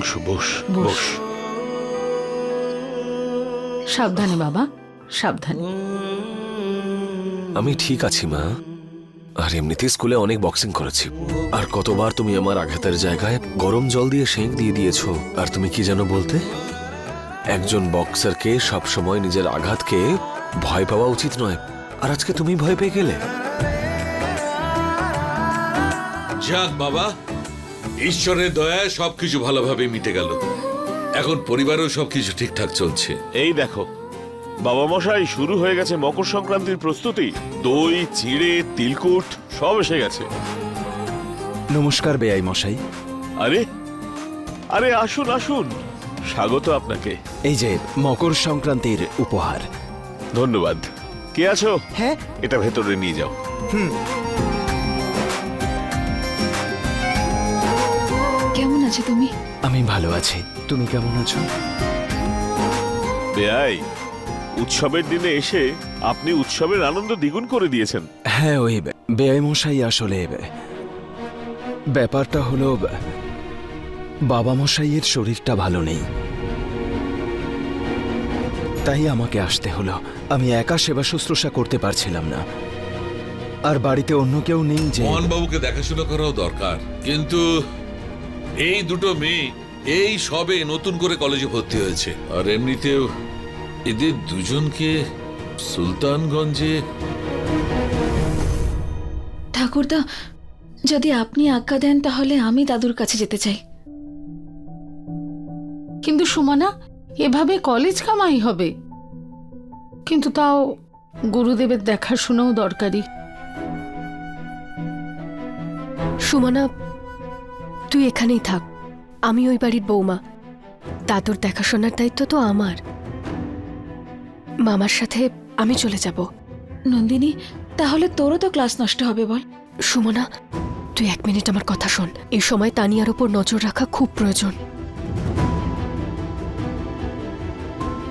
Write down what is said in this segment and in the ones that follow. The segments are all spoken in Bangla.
অংশ বস বস। বস। সাবধানে বাবা সাবধানে। আমি ঠিক আছি মা। আর এমনিতে স্কুলে অনেক বক্সিং করেছি। আর কতবার তুমি আমার আঘাতের জায়গায় গরম জল দিয়ে সেঁক দিয়ে দিয়েছ আর তুমি কি যেন বলতে? একজন বক্সারকে সবসময় নিজের আঘাতকে ভয় পাওয়া উচিত নয়। আর আজকে তুমি ভয় পেয়ে গেলে? যাক বাবা ঈশ্বরের দয়ায় সবকিছু ভালোভাবে মিটে গেল। এখন পরিবারেও সবকিছু ঠিকঠাক চলছে। এই দেখো বাবা মশাই শুরু হয়ে গেছে মকর সংক্রান্তির প্রস্তুতি। দই চিড়ে তিলকুট সব এসে গেছে। নমস্কার বেআই মশাই। আরে আরে আসুন আসুন। স্বাগত আপনাকে। এই যে মকর সংক্রান্তির উপহার। ধন্যবাদ। কে আছো? হ্যাঁ। এটা ভেতরে নিয়ে যাও। কেমন আছো তুমি? আমি ভালো আছি। তুমি কেমন আছো? বেয়াই উৎসবের দিনে এসে আপনি উৎসবের আনন্দ দ্বিগুণ করে দিয়েছেন। হ্যাঁ ওই বেআই মশাই আসলে ব্যাপারটা হলো বাবা মশাইয়ের শরীরটা ভালো নেই। তাই আমাকে আসতে হলো। আমি একা সেবা শুশ্রূষা করতে পারছিলাম না। আর বাড়িতে অন্য কেউ নেই যে মোহনবাবুকে দেখাশোনা করাও দরকার। কিন্তু এই দুটো মেয়ে এই সবে নতুন করে কলেজে ভর্তি হয়েছে। আর এমনিতেও এদের দুজনকে সুলতানগঞ্জে ঠাকুরদা যদি আপনি আজ্ঞা দেন তাহলে আমি দাদুর কাছে যেতে চাই। কিন্তু সুমনা এভাবে কলেজ কামাই হবে? কিন্তু তাও গুরুদেবের দেখাশোনাও দরকারি। সুমনা তুই এখানেই থাক। আমি ওই বাড়ির বৌমা। দাদুর দেখাশোনার দায়িত্ব তো আমার। মামার সাথে আমি চলে যাব। নন্দিনী তাহলে তোরও তো ক্লাস নষ্ট হবে বল। সুমনা তুই এক মিনিট আমার কথা শোন। এই সময় তানিয়ার ওপর নজর রাখা খুব প্রয়োজন।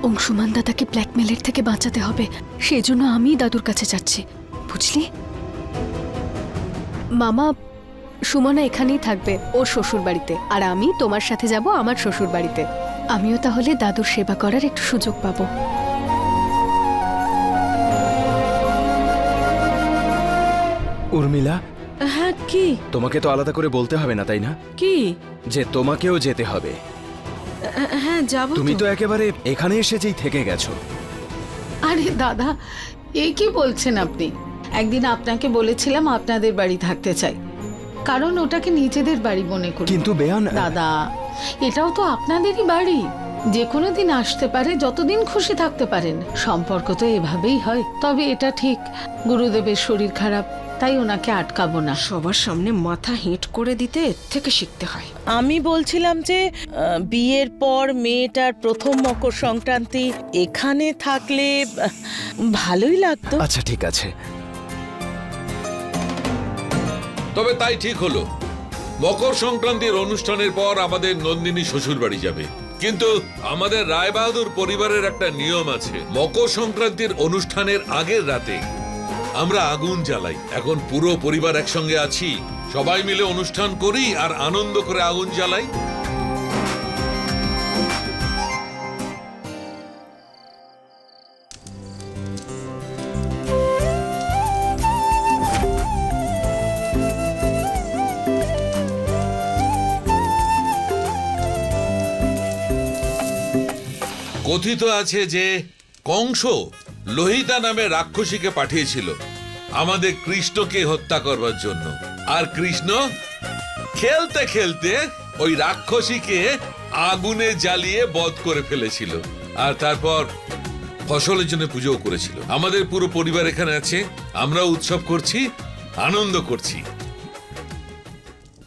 অংশুমান দাদাকে ব্ল্যাকমেলের থেকে বাঁচাতে হবে। সেই জন্য আমি দাদুর কাছে যাচ্ছি। বুঝলি? মামা সুমনা এখানেই থাকবে ওর শ্বশুর বাড়িতে আর আমি তোমার সাথে যাব আমার শ্বশুর বাড়িতে আমিও তাহলে দাদুর সেবা করার একটু সুযোগ পাবো। উর্মিলা? হ্যাঁ কি? তোমাকে তো আলাদা করে বলতে হবে না তাই না? কি? যে তোমাকেও যেতে হবে। হ্যাঁ যাব তুমি তো। একেবারে এখানে এসেছেই থেকে গেছো। আরে দাদা এই কি বলছেন আপনি? একদিন আপনাকে বলেছিলাম আপনাদের বাড়ি থাকতে চাই। কারণ ওটাকে নিজেদের বাড়ি মনে করি। কিন্তু বেয়ান দাদা এটাও তো আপনাদেরই বাড়ি। যে কোনো দিন আসতে পারে যতদিন খুশি থাকতে পারেন। সম্পর্ক তো এভাবেই হয় তবে এটা ঠিক। গুরুদেবের শরীর খারাপ তাই ওনাকে আটকাবো না। সবার সামনে মাথা হেঁট করে দিতে এর থেকে শিখতে হয়। আমি বলছিলাম যে আহ, বিয়ের পর মেয়েটার প্রথম মকর সংক্রান্তি এখানে থাকলে আহ, ভালোই লাগতো। আচ্ছা ঠিক আছে। তবে তাই ঠিক হলো। মকর সংক্রান্তির অনুষ্ঠানের পর আমাদের নন্দিনী শ্বশুর বাড়ি যাবে। কিন্তু আমাদের রায়বাহাদুর পরিবারের একটা নিয়ম আছে। মকর সংক্রান্তির অনুষ্ঠানের আগের রাতে আমরা আগুন জ্বালাই। এখন পুরো পরিবার একসঙ্গে আছি। সবাই মিলে অনুষ্ঠান করি আর আনন্দ করে আগুন জ্বালাই। কথিত আছে যে কংস লোহিতা নামে রাক্ষসীকে পাঠিয়েছিল। আমাদের কৃষ্ণকে হত্যা করবার জন্য। আর কৃষ্ণ খেলতে খেলতে ওই রাক্ষসীকে আগুনে জ্বালিয়ে বধ করে ফেলেছিল। আর তারপর ফসলের জন্য পুজো করেছিল। আমাদের পুরো পরিবার এখানে আছে। আমরা উৎসব করছি, আনন্দ করছি।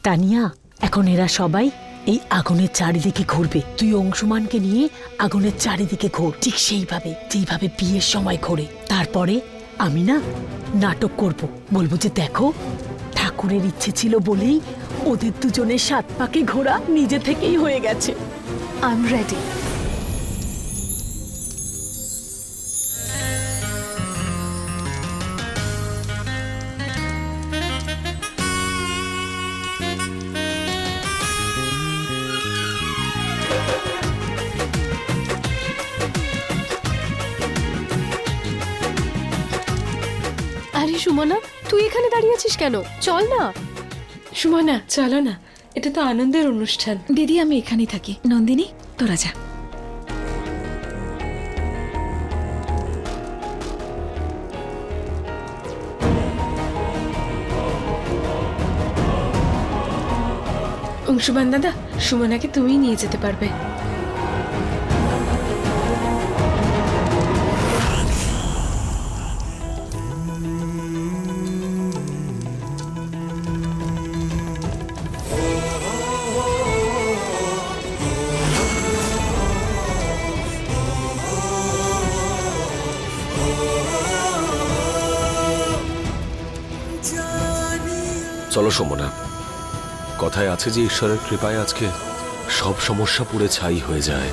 তানিয়া, এখন এরা সবাই এই আগুনের চারিদিকে ঘুরবে। তুই অংশমানকে নিয়ে আগুনের চারিদিকে ঘোর। ঠিক সেইভাবে, যেইভাবে বিয়ের সময় ঘোরে। তারপরে আমি না নাটক করব। বলব যে দেখো, ঠাকুরের ইচ্ছে ছিল বলেই ওদের দুজনের সাত পাকে ঘোরা নিজে থেকেই হয়ে গেছে। আই এম রেডি দাঁড়িয়ে আছিস কেন? চল না। সুমনা চলো না। এটা তো আনন্দের অনুষ্ঠান। দিদি আমি এখানেই থাকি। নন্দিনী তোরা যা। অংশুমান দাদা সুমনাকে তুমিই নিয়ে যেতে পারবে। সমনা কথায় আছে যে ঈশ্বরের কৃপায় আজকে সব সমস্যা পুড়ে ছাই হয়ে যায়।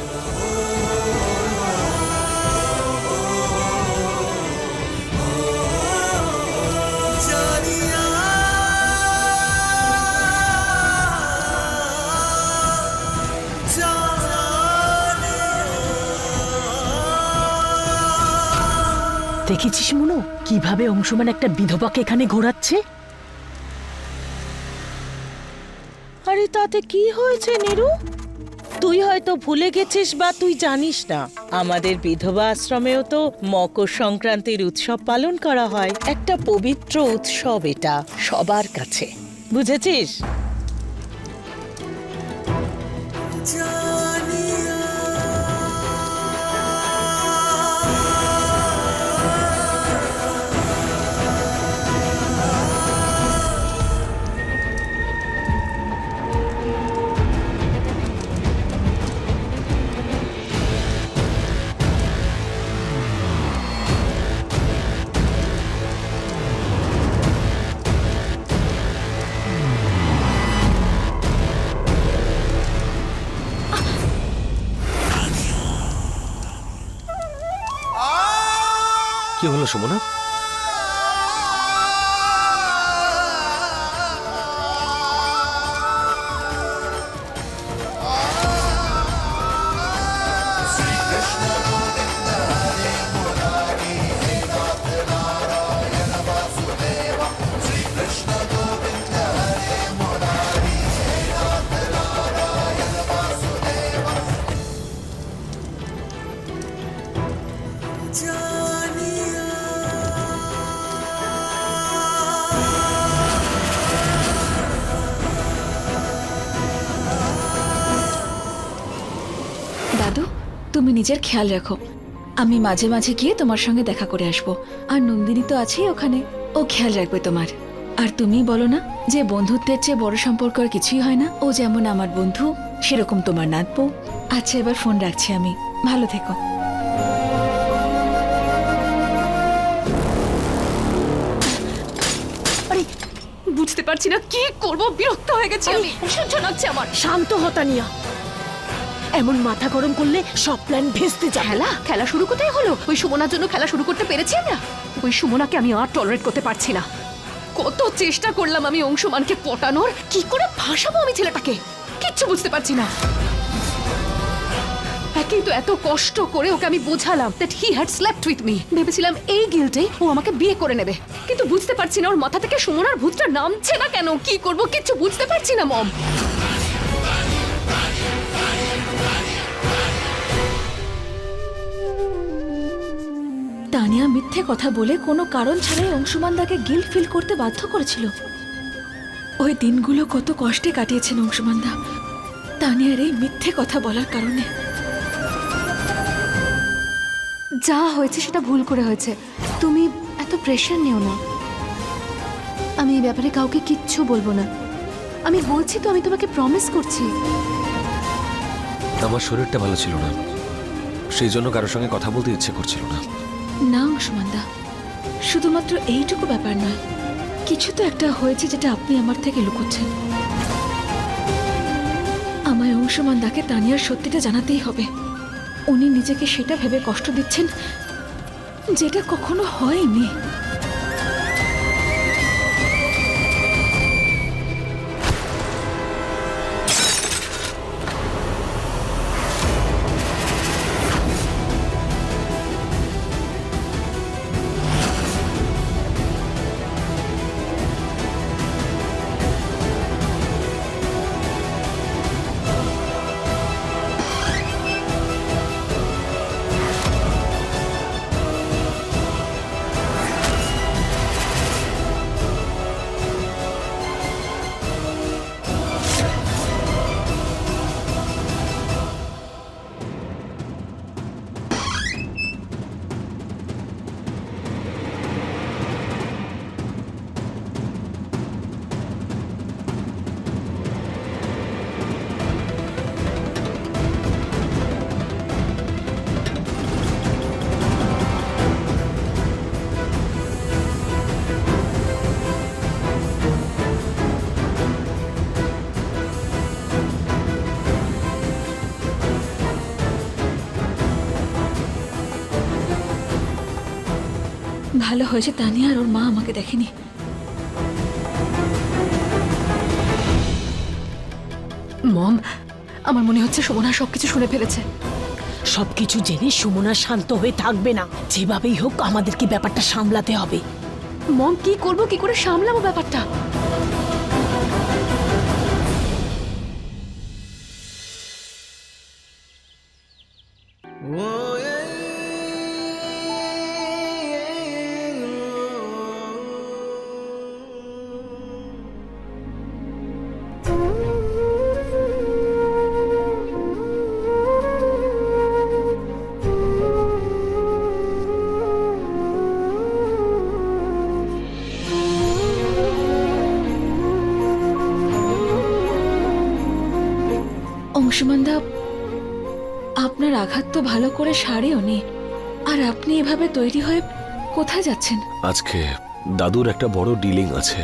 দেখেছিস মনু? কীভাবে অংশমান একটা বিধবাকে এখানে ঘোরাচ্ছে? তাতে কি হয়েছে, নিরু? তুই হয়তো ভুলে গেছিস বা তুই জানিস না। আমাদের বিধবা আশ্রমেও তো মকর সংক্রান্তির উৎসব পালন করা হয়। একটা পবিত্র উৎসব এটা সবার কাছে। বুঝেছিস? কি হলো সমনা দাদু নিজের খেয়াল রাখো। আমি মাঝে মাঝে গিয়ে তোমার সঙ্গে দেখা করে আসব। আর নন্দিনী তো আছেই ওখানে। ও খেয়াল রাখবে তোমার। আর তুমি বলো না যে বন্ধুত্বের চেয়ে বড় সম্পর্ক আর কিছুই হয় না। ও যেমন আমার বন্ধু সেরকম তোমার নাতবো। আচ্ছা এবার ফোন রাখছি আমি। ভালো থেকো। বুঝতে পারছি না কি করব। বিরক্ত হয়ে গেছি আমি। সহ্য লাগছে আমার? শান্ত হতানিয়া এমন মাথা গরম করলে সব প্ল্যান ভেস্তে যাবে। খেলা? খেলা শুরু কোথায় হলো? ওই সুমনার জন্য খেলা শুরু করতে পেরেছি আমরা? ওই সুমনাকে আমি আর টলারেট করতে পারছি না। কত চেষ্টা করলাম আমি অংশমানকে পটানোর। কি করে ভাসাবো আমি ছেলেটাকে? কিচ্ছু বুঝতে পারছি না। একেই তো এত কষ্ট করে ওকে আমি বোঝালাম that he had slapped with me ভেবেছিলাম এই গিল্টে ও আমাকে বিয়ে করে নেবে। কিন্তু বুঝতে পারছি না ওর মাথা থেকে সুমনার ভূতটা নামছে না কেন? কি করব? কিচ্ছু বুঝতে পারছি না, মম। তানিয়া মিথ্যে কথা বলে কোনো কারণ ছাড়াই অংশুমানদাকে গিল্ট ফিল করতে বাধ্য করেছিল। ওই দিনগুলো কত কষ্টে কাটিয়েছেন অংশুমানদা। তানিয়ার এই মিথ্যে কথা বলার কারণে। যা হয়েছে সেটা ভুল করে হয়েছে। তুমি এত প্রেশার নিও না। আমি এই ব্যাপারে কাউকে কিচ্ছু বলব না। আমি বলছি তো আমি তোমাকে প্রমিস করছি। আমার শরীরটা ভালো ছিল না। সেই জন্য কারোর সঙ্গে কথা বলতে ইচ্ছে করছিল না। না, অংশমান্দা। শুধুমাত্র এইটুকু ব্যাপার নয়, কিছু তো একটা হয়েছে যেটা আপনি আমার থেকে লুকোচ্ছেন। আমায় অংশমান্দাকে তানিয়ার সত্যিটা জানাতেই হবে। উনি নিজেকে সেটা ভেবে কষ্ট দিচ্ছেন, যেটা কখনো হয়নি। ভালো হয়েছে তানিয়া আর ওর মা আমাকে দেখেনি। মম আমার মনে হচ্ছে সুমনা সবকিছু শুনে ফেলেছে। সবকিছু জেনে সুমনা শান্ত হয়ে থাকবে না। যেভাবেই হোক আমাদেরকে ব্যাপারটা সামলাতে হবে। মম কি করব কি করে সামলাবো ব্যাপারটা? অংশুমানদা তো ভালো করে সারেও নি। আর আপনি এভাবে তৈরি হয়ে কোথায় যাচ্ছেন? আজকে দাদুর একটা বড় ডিলিং আছে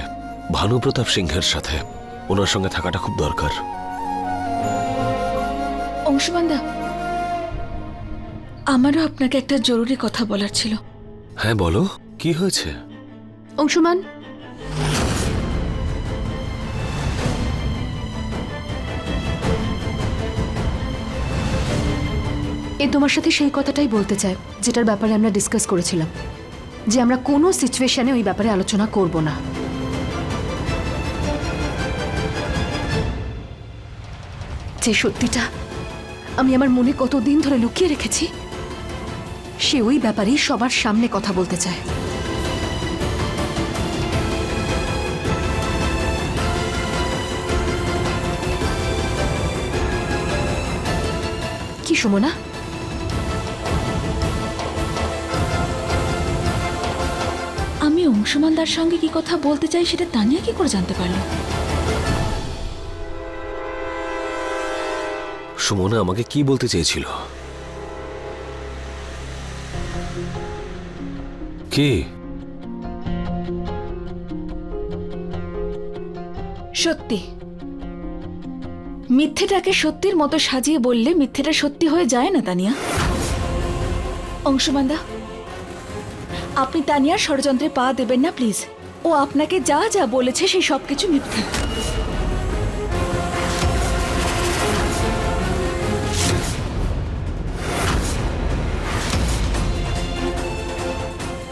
ভানুপ্রতাপ সিংহের সাথে। ওনার সঙ্গে থাকাটা খুব দরকার। অংশুমানদা আমারও আপনাকে একটা জরুরি কথা বলার ছিল। হ্যাঁ বলো। কি হয়েছে? অংশুমান এ তোমার সাথে সেই কথাটাই বলতে চায় যেটার ব্যাপারে আমরা ডিসকাস করেছিলাম, যে আমরা কোনো সিচুয়েশনে ওই ব্যাপারে আলোচনা করব না। যে সত্যিটা আমি আমার মনে কতদিন ধরে লুকিয়ে রেখেছি, সে ওই ব্যাপারেই সবার সামনে কথা বলতে চায়। কি সুমনা? অংশুমানদার সঙ্গে কি কথা বলতে চাই সেটা তানিয়া কি করে জানতে পারল? সুমনা আমাকে কি বলতে চেয়েছিল? কি? সত্যি। মিথ্যেটাকে সত্যির মতো সাজিয়ে বললে মিথ্যেটা সত্যি হয়ে যায় না তানিয়া? অংশুমানদা আপনি তানিয়ার ষড়যন্ত্রে পা দেবেন না, প্লিজ। ও আপনাকে যা যা বলেছে, সেই সব কিছু মিথ্যে।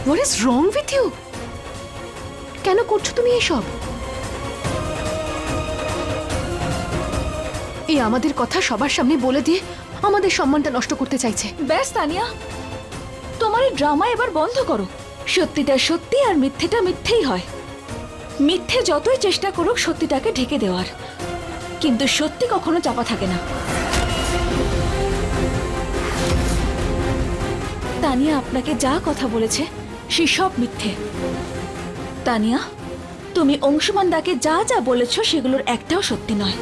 What is wrong with you কেন করছ তুমি এসব? এই আমাদের কথা সবার সামনে বলে দিয়ে আমাদের সম্মানটা নষ্ট করতে চাইছে। ব্যাস, তানিয়া। এই ড্রামা এবার বন্ধ করো। সত্যিটা সত্যি আর মিথ্যেটা মিথ্যেই হয়। মিথ্যে যতই চেষ্টা করুক সত্যিটাকে ঢেকে দেওয়ার। কিন্তু সত্যি কখনো চাপা থাকে না। তানিয়া আপনাকে যা কথা বলেছে, সে সব মিথ্যে। তানিয়া, তুমি অংশুমান দাকে যা যা বলেছ সেগুলোর একটাও সত্যি নয়।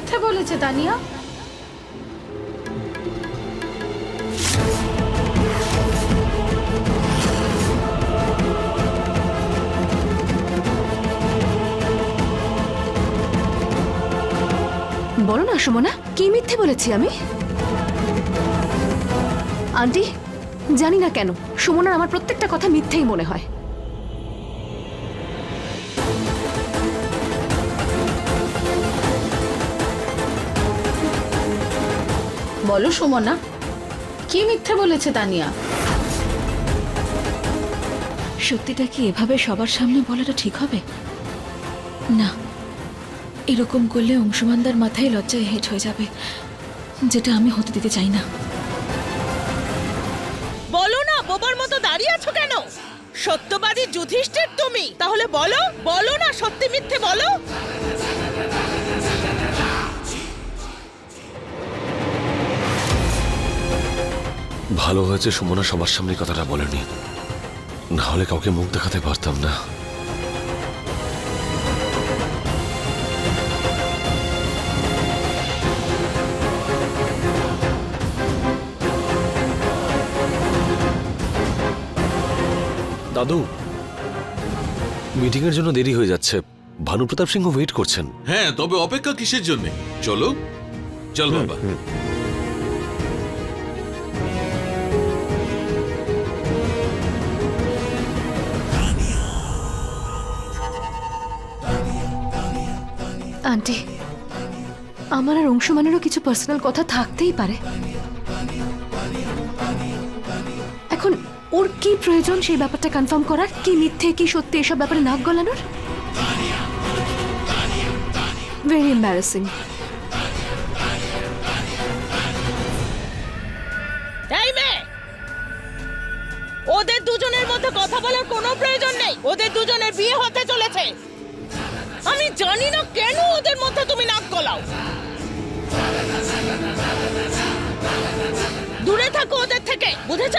মিথ্যে বলেছে তানিয়া বলো না, সুমনা, কি মিথ্যে বলেছি আমি? আন্টি, জানি না কেন, সুমনার আমার প্রত্যেকটা কথা মিথ্যেই মনে হয়। বলো সুমনা। কি মিথ্যে বলেছে তানিয়া? সত্যিটা কি এভাবে সবার সামনে বলাটা ঠিক হবে? না এরকম করলে অংশুমানদার মাথায় লজ্জায় হেট হয়ে যাবে যেটা আমি হতে দিতে চাই না। বলো না বোবার মতো দাঁড়িয়ে আছো কেন? সত্যবাদী যুধিষ্ঠির তুমি তাহলে বলো বলো না সত্যি মিথ্যে বলো। ভালো হয়েছে সুমনা সবার সামনে কথাটা বলেনি। না হলে কাউকে মুখ দেখাতে পারতাম না। দাদু মিটিং এর জন্য দেরি হয়ে যাচ্ছে। ভানুপ্রতাপ সিংহ ওয়েট করছেন। হ্যাঁ তবে অপেক্ষা কিসের জন্য? চলো। চল বাবা। আন্টি, আমার আর অংশমানেরও কিছু পার্সোনাল কথা থাকতেই পারে। এখন ওর কি প্রয়োজন সেই ব্যাপারটা কনফার্ম করার? কি মিথ্যে, কি সত্যি এসব ব্যাপারে নাক গলানোর? ভেরি এম্বারাসিং ওদের দুজনের মধ্যে কথা বলার কোনো প্রয়োজন নেই। ওদের দুজনের বিয়ে হতে চলেছে। আমি জানি না কেন ওদের মধ্যে তুমি নাক গলাও। দূরে থাকো ওদের থেকে বুঝেছ?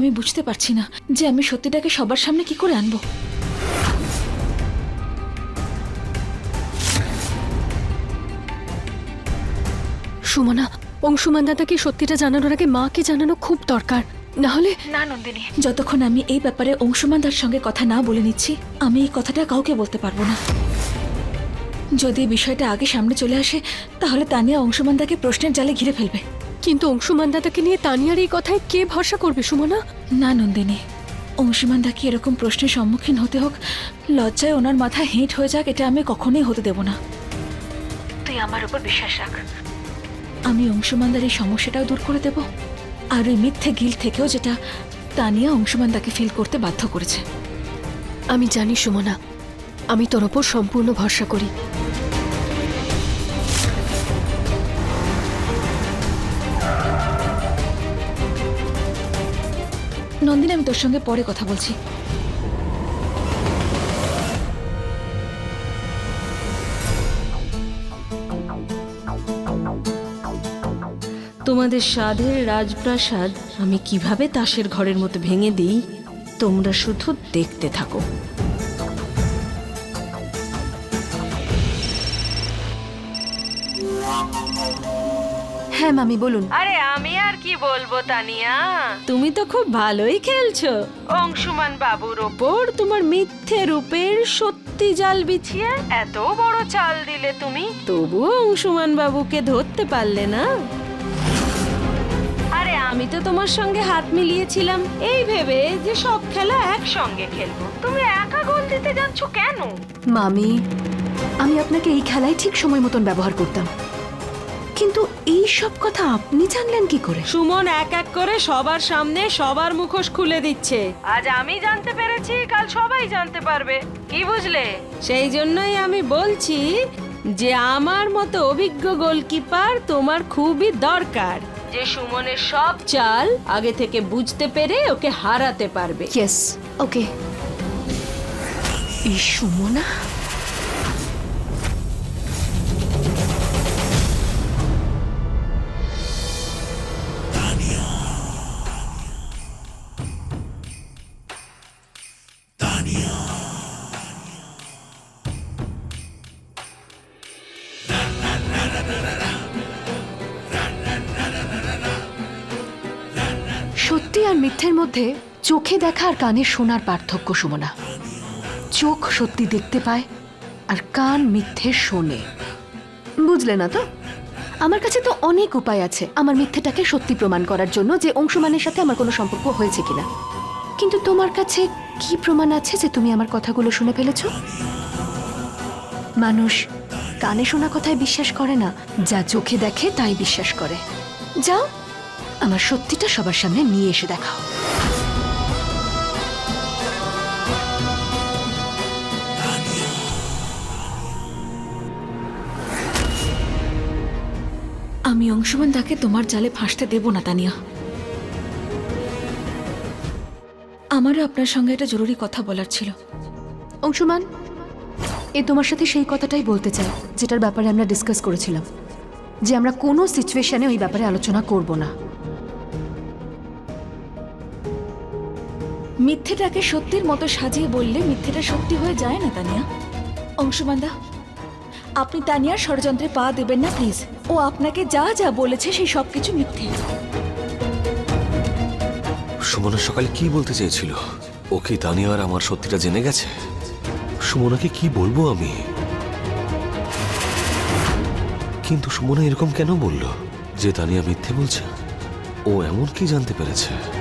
আমি বুঝতে পারছি না যে আমি সত্যিটাকে সবার সামনে কি করে আনব। সুমনা অংশুমান দাদাকে সত্যিটা জানানোর আগে মাকে জানানো খুব দরকার? না হলে না নন্দিনী। যতক্ষণ আমি এই ব্যাপারে অংশুমান দার সঙ্গে কথা না বলে নিচ্ছি আমি এই কথাটা কাউকে বলতে পারব না। যদি এই বিষয়টা আগে সামনে চলে আসে তাহলে তা নিয়ে তানিয়া অংশুমানদাকে প্রশ্নের জালে ঘিরে ফেলবে। কিন্তু অংশুমান দাদাকে নিয়ে তানিয়ার এই কথায় কে ভরসা করবে সুমনা? না নন্দিনী। অংশুমান কি এরকম প্রশ্নের সম্মুখীন হতে হোক লজ্জায় ওনার মাথা হেঁট হয়ে যাক এটা আমি কখনোই হতে দেব না। তুই আমার উপর বিশ্বাস রাখ। আমি অংশুমানদার এই সমস্যাটাও দূর করে দেব আর ওই মিথ্যে গিল থেকেও যেটা তানিয়া অংশুমানদাকে ফিল করতে বাধ্য করেছে। আমি জানি সুমনা আমি তোর ওপর সম্পূর্ণ ভরসা করি। নন্দিনী, আমি তোর সঙ্গে পরে কথা বলছি। তোমাদের সাধের রাজপ্রাসাদ আমি কীভাবে তাসের ঘরের মতো ভেঙে দিই, তোমরা শুধু দেখতে থাকো। হ্যাঁ মামি বলুন। আরে আমি আর কি বলব তানিয়া? তুমি তো খুব ভালোই খেলছো। অংশুমান বাবুর ওপর তোমার মিথ্যে রূপের সত্যি জাল বিছিয়ে এত বড় চাল দিলে তুমি? তবুও অংশুমান বাবুকে ধরতে পারলে না। আরে আমি তো তোমার সঙ্গে হাত মিলিয়েছিলাম। এই ভেবে যে সব খেলা একসঙ্গে খেলব। তুমি একা গোল দিতে যাচ্ছ কেন? মামি আমি আপনাকে এই খেলায় ঠিক সময় মতন ব্যবহার করতাম। কিন্তু এই সব কথা আপনি জানলেন কি করে? সুমন এক এক করে সবার সামনে সবার মুখোশ খুলে দিচ্ছে। আজ আমি জানতে পেরেছি কাল সবাই জানতে পারবে। কি বুঝলে? সেই জন্যই আমি বলছি যে আমার মতো অভিজ্ঞ গোলকিপার তোমার খুবই দরকার। যে সুমনের সব চাল আগে থেকে বুঝতে পেরে ওকে হারাতে পারবে। ইয়েস ওকে এই সুমনা মধ্যে চোখে দেখা আর কানে শোনার পার্থক্য সুমনা। চোখ সত্যি দেখতে পায় আর কান মিথ্যে শোনে। বুঝলে না তো? আমার কাছে তো অনেক উপায় আছে আমার মিথ্যেটাকে সত্যি প্রমাণ করার জন্য যে অংশমানের সাথে আমার কোনো সম্পর্ক হয়েছে কিনা। কিন্তু তোমার কাছে কি প্রমাণ আছে যে তুমি আমার কথাগুলো শুনে ফেলেছ? মানুষ কানে শোনা কথায় বিশ্বাস করে না, যা চোখে দেখে তাই বিশ্বাস করে। যাও, আমার সত্যিটা সবার সামনে নিয়ে এসে দেখাও। অংশুমান দাকে তোমার জালে ফাঁসতে দেব না তানিয়া। আমারও আপনার সঙ্গে একটা জরুরি কথা বলার ছিল। অংশুমান এ তোমার সাথে সেই কথাটাই বলতে চাই যেটার ব্যাপারে আমরা ডিসকাস করেছিলাম। যে আমরা কোনো সিচুয়েশনে ওই ব্যাপারে আলোচনা করব না। মিথ্যেটাকে সত্যির মতো সাজিয়ে বললে মিথ্যেটা সত্যি হয়ে যায় না তানিয়া। অংশুমানদা আপনি তানিয়ার ষড়যন্ত্রে পা দেবেন না, প্লিজ। ও আপনাকে যা যা বলেছে, সেই সব কিছু মিথ্যে। সুমনা সকালে কি বলতে চেয়েছিল? ও কি তানিয়া আর আমার সত্যিটা জেনে গেছে? সুমনাকে কি বলব আমি? কিন্তু সুমনা এরকম কেন বলল যে তানিয়া মিথ্যে বলছে? ও এমন কি জানতে পেরেছে?